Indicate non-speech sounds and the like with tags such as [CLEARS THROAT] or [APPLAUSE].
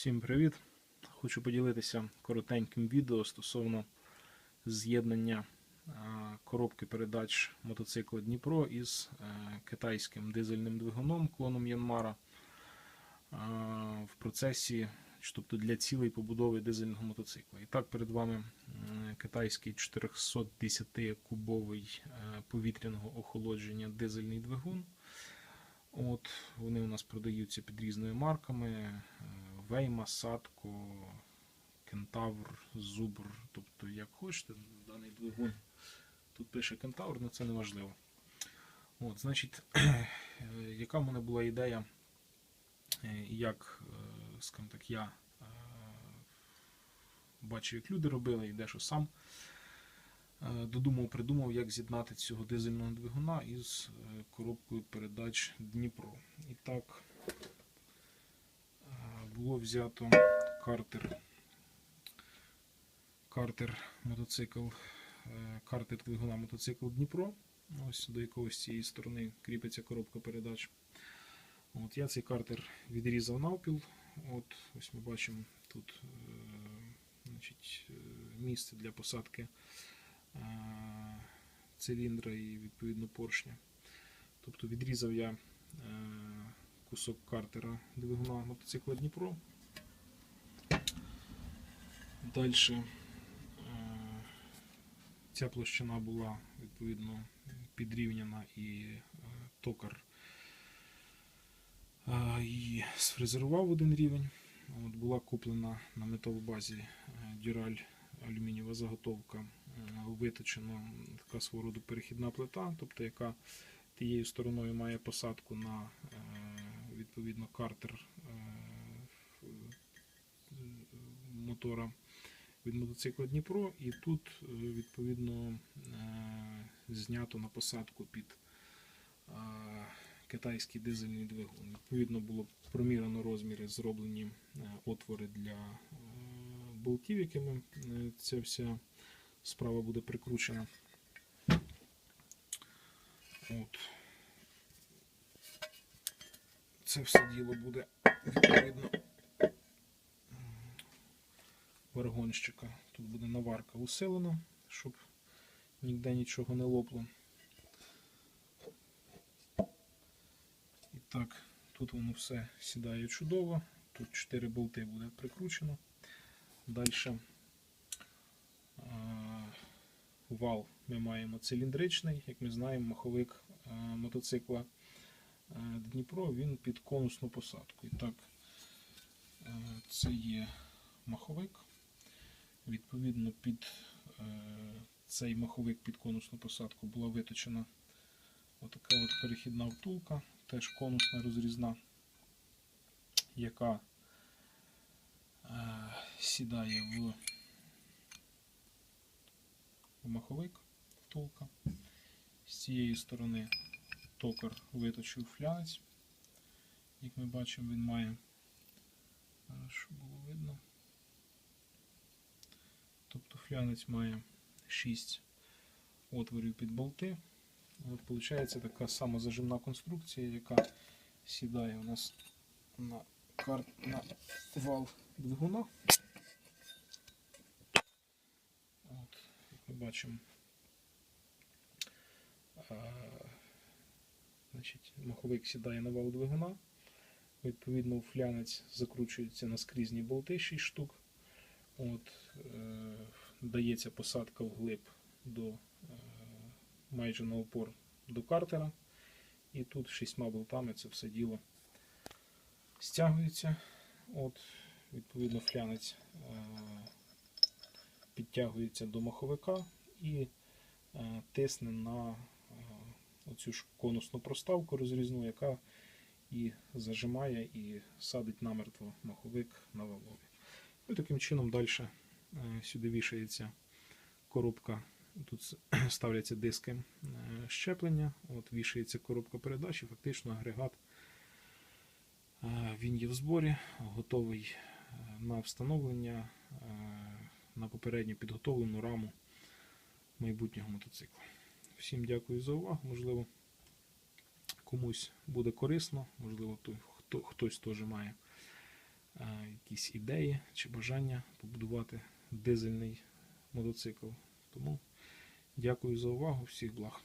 Всім привіт! Хочу поділитися коротеньким відео стосовно з'єднання коробки передач мотоцикла Дніпро із е, китайським дизельним двигуном клоном Янмара в процесі, тобто для цілей побудови дизельного мотоцикла. І так перед вами китайський 410-кубовий е, повітряного охолодження дизельний двигун. От, вони у нас продаються під різними марками: е, Вейма, Садко, Кентавр, Зубр. Тобто, як хочете, даний двигун. Тут пише Кентавр, але це не важливо. От, значить, [CLEARS THROAT] яка в мене була ідея, е, як, е, скажімо так, я е, бачив, як люди робили, і дещо сам додумав, придумав, як з'єднати цього дизельного двигуна із коробкою передач Дніпро. І так було взято картер, картер мотоцикл, е, картер двигуна мотоцикл Дніпро. Ось до якогось цієї сторони кріпиться коробка передач. От Я цей картер відрізав навпіл. От, ось ми бачимо тут е, значить, е, місце для посадки циліндра і відповідно поршня. Тобто відрізав я кусок картера двигуна мотоцикла Дніпро. Далі ця площина була відповідно підрівняна і е, токар е, її сфрезерував один рівень. От, була куплена на металобазі е, дюраль алюмінієва заготовка, е, виточена така свого роду перехідна плита, тобто яка тією стороною має посадку на е, відповідно картер е, е, мотора від мотоцикла Дніпро, і тут е, відповідно знято на посадку під китайський дизельний двигун. Відповідно було промірено розміри, зроблені отвори для болтів, якими ця вся справа буде прикручена. От. Це все діло буде відповідно варгонщика. Тут буде наварка усилена, щоб ніде нічого не лопло. І так, тут воно все сідає чудово. Тут 4 болти буде прикручено. Далі вал ми маємо циліндричний, як ми знаємо, маховик е, мотоцикла е, Дніпро він під конусну посадку. І так, е, це є маховик. Відповідно, під е, цей маховик під конусну посадку була виточена отака от перехідна втулка, теж конусна розрізна, яка е, сідає в маховик втулка. З цієї сторони токар виточив флянець. Як ми бачимо, він має, щоб було видно. Тобто флянець має 6 отворів під болти. От Виходить така сама зажимна конструкція, яка сідає у нас на, кар... на вал двигуна. От, Як ми бачимо, а, значить, маховик сідає на вал двигуна. Відповідно, флянець закручується на скрізні болти 6 штук. От, е, Дається посадка вглиб до е, майже на опор до картера. І тут шістьма болтами це все діло стягується. От, Відповідно, флянець е, підтягується до маховика і е, тисне на оцю ж конусну проставку розрізну, яка і зажимає і садить намертво маховик на валові. І таким чином далі сюди вішається коробка. Тут [CLEARS THROAT] ставляться диски е, щеплення, от вішається коробка передач і фактично агрегат. е, Він є в зборі, готовий е, на встановлення е, на попередньо підготовлену раму майбутнього мотоцикла. Всім дякую за увагу. Можливо, комусь буде корисно, можливо, той, хто, хтось теж має е, якісь ідеї чи бажання побудувати дизельний мотоцикл. Тому дякую за увагу, всіх благ.